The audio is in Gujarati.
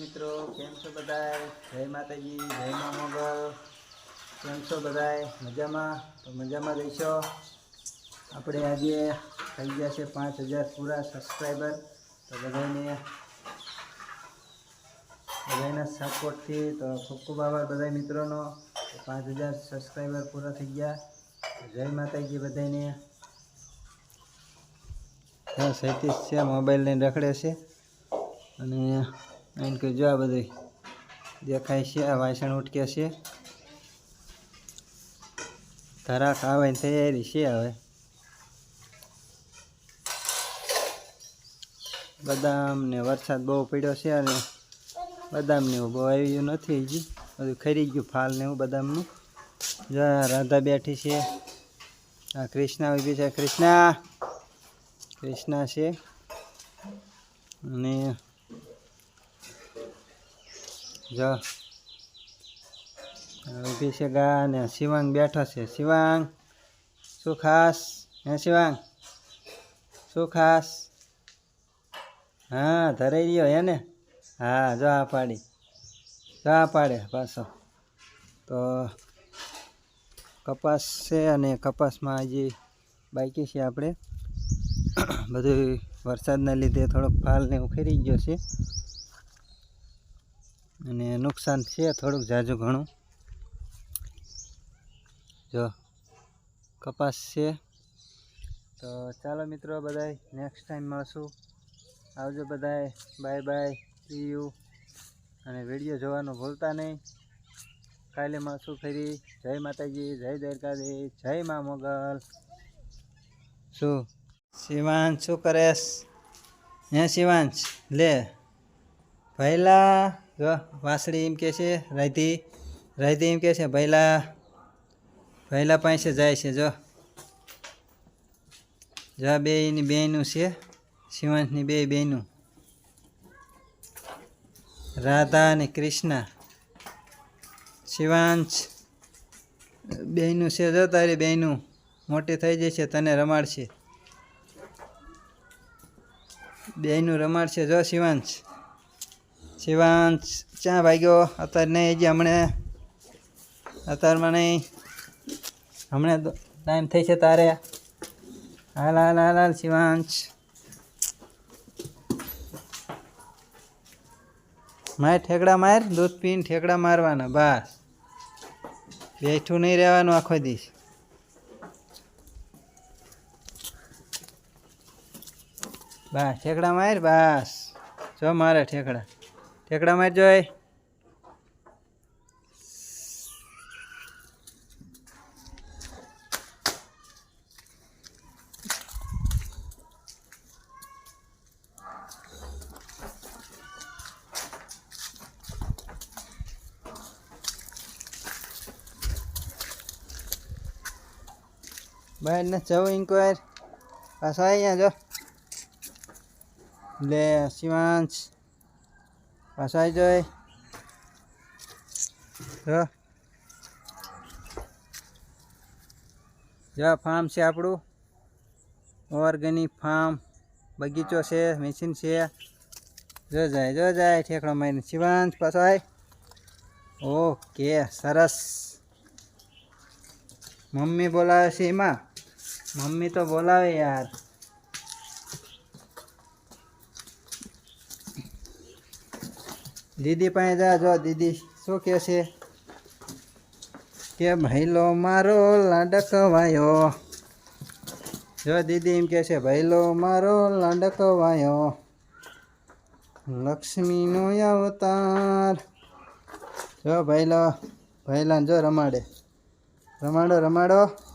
મિત્રો, કેમ છો બધાય? જય માતાજી, જય મા મોગલ. કેમ છો બધાય? મજામાં? તો મજામાં રહીશો? આપણે આજે થઈ ગયા છે પાંચ હજાર પૂરા સબસ્ક્રાઈબર તો બધાને બધાના સપોર્ટથી તો ખૂબ ખૂબ આભાર બધા મિત્રોનો. પાંચ હજાર સબસ્ક્રાઈબર પૂરા થઈ ગયા. જય માતાજી બધાને હા છે, મોબાઈલ લઈને રખડે છે. અને એમ કે જો આ બધું દેખાય છે, આ વાસણ ઉટક્યા છે. ધરા ખાવાની તૈયારી છે હવે. બદામને વરસાદ બહુ પડ્યો છે અને બદામને એવું બહુ આવી ગયું નથી હજી. બધું ખરી ગયું ફાલ ને એવું બદામનું. જો રાધા બેઠી છે. આ કૃષ્ણા ઊભી છે. કૃષ્ણા! કૃષ્ણા છે. અને જો. ઊભી છે ગા ને શિવાંગ બેઠો છે. શિવાંગ, શું ખાસ? હે શિવાંગ, શું ખાસ? હા, ધરાઈ રહ્યો હે ને? હા, જો આ પાડી. જો આ પાડે પાછો. તો કપાસ છે અને કપાસમાં હજી બાકી છે આપણે. બધું વરસાદના લીધે થોડોક ફાલને ઉખેરી ગયો છે. અને નુકસાન છે થોડુંક જાજુ ઘણું. જો, કપાસ છે. તો ચાલો મિત્રો બધાય નેક્સ્ટ ટાઈમ મળશું. આવજો બધાય. બાય બાય સી યુ અને વીડિયો જોવાનું ભૂલતા નહીં. કાલે મળશું ફરી. જય માતાજી, જય દ્વારકાધીશ, જય મા મોગલ. શું? શિવાંશ, શું કરેશ? હે શિવાંશ? લે. ભૈલા. જો, વાસળી એમ કે છે રાધી રાધી એમ કે છે, ભૈલા. ભૈલા પાસે જાય છે, જો. જો આ બેયની બેનું છે, શિવાંશની બે બેનું રાધા અને કૃષ્ણ. શિવાંશ બેનું છે, જો, તારી બેનું મોટી થઈ જશે તને રમાડશે. બેનું રમાડશે, જો, શિવાંશ. શિવાંશ ક્યાં ભાગ્યો. અત્યારે નહીં જે હમણે, અત્યારમાં નહીં. હમણાં ટાઈમ થઈ છે તારે. હાલ હાલ હાલ હાલ શિવાંશ માર ઠેકડા માર, દૂધ પીને ઠેકડા મારવાના, બસ. બેઠું નહીં રહેવાનું આખો દિવસ. બસ, ઠેકડા માર, બસ. જો મારે ઠેકડા. ઠેકડા માર જોઈ બહાર ને જવું ઇન્કવાયર પાછા અહીંયા જો. લે શિવાંશ આવી જાય જો. જો ફાર્મ છે આપણું. ઓર્ગેનિક ફાર્મ બગીચો છે મશીન છે. જો જાય જો જાય, ઠેકડો મારીને. શિવાંશ પસાય ઓકે, સરસ. મમ્મી બોલાવે છે એમાં? મમ્મી તો બોલાવે યાર. દીદી પાસે જા, જો દીદી, શું કહે છે? કે ભૈલો મારો લાડકવાયો. જો દીદી એમ કહે છે ભૈલો મારો લાડકવાયો. લક્ષ્મીનો અવતાર. જો ભૈલો ભૈલાને જો રમાડે. રમાડો રમાડો.